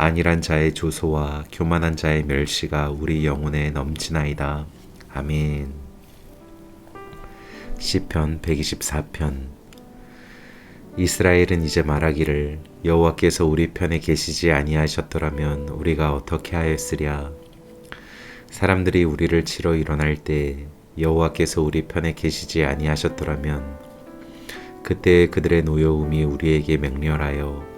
안일한 자의 조소와 교만한 자의 멸시가 우리 영혼에 넘치나이다. 아멘. 시편 124편 이스라엘은 이제 말하기를 여호와께서 우리 편에 계시지 아니하셨더라면 우리가 어떻게 하였으랴 사람들이 우리를 치러 일어날 때 여호와께서 우리 편에 계시지 아니하셨더라면 그때 그들의 노여움이 우리에게 맹렬하여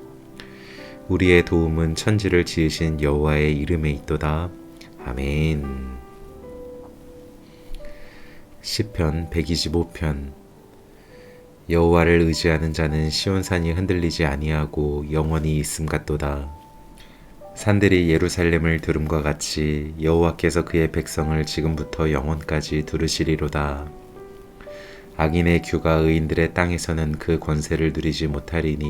우리의 도움은 천지를 지으신 여호와의 이름에 있도다. 아멘. 시편 125편 여호와를 의지하는 자는 시온산이 흔들리지 아니하고 영원히 있음 같도다. 산들이 예루살렘을 들음과 같이 여호와께서 그의 백성을 지금부터 영원까지 두르시리로다. 악인의 규가 의인들의 땅에서는 그 권세를 누리지 못하리니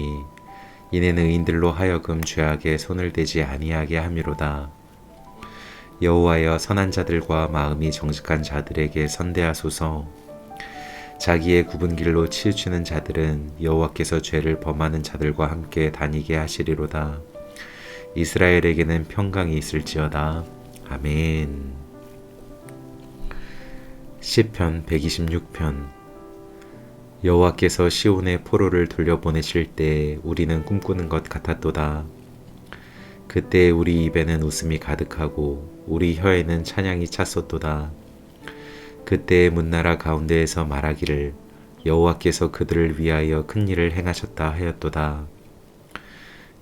이는 의인들로 하여금 죄악에 손을 대지 아니하게 함이로다. 여호와여 선한 자들과 마음이 정직한 자들에게 선대하소서. 자기의 굽은 길로 치우치는 자들은 여호와께서 죄를 범하는 자들과 함께 다니게 하시리로다. 이스라엘에게는 평강이 있을지어다. 아멘. 시편 126편 여호와께서 시온의 포로를 돌려보내실 때 우리는 꿈꾸는 것 같았도다. 그때 우리 입에는 웃음이 가득하고 우리 혀에는 찬양이 찼었도다. 그때 문나라 가운데에서 말하기를 여호와께서 그들을 위하여 큰 일을 행하셨다 하였도다.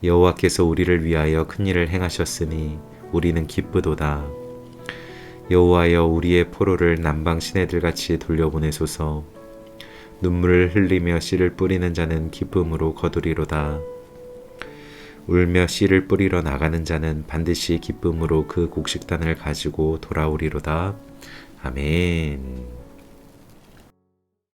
여호와께서 우리를 위하여 큰 일을 행하셨으니 우리는 기쁘도다. 여호와여 우리의 포로를 남방 시내들 같이 돌려보내소서. 눈물을 흘리며 씨를 뿌리는 자는 기쁨으로 거두리로다. 울며 씨를 뿌리러 나가는 자는 반드시 기쁨으로 그 곡식단을 가지고 돌아오리로다. 아멘.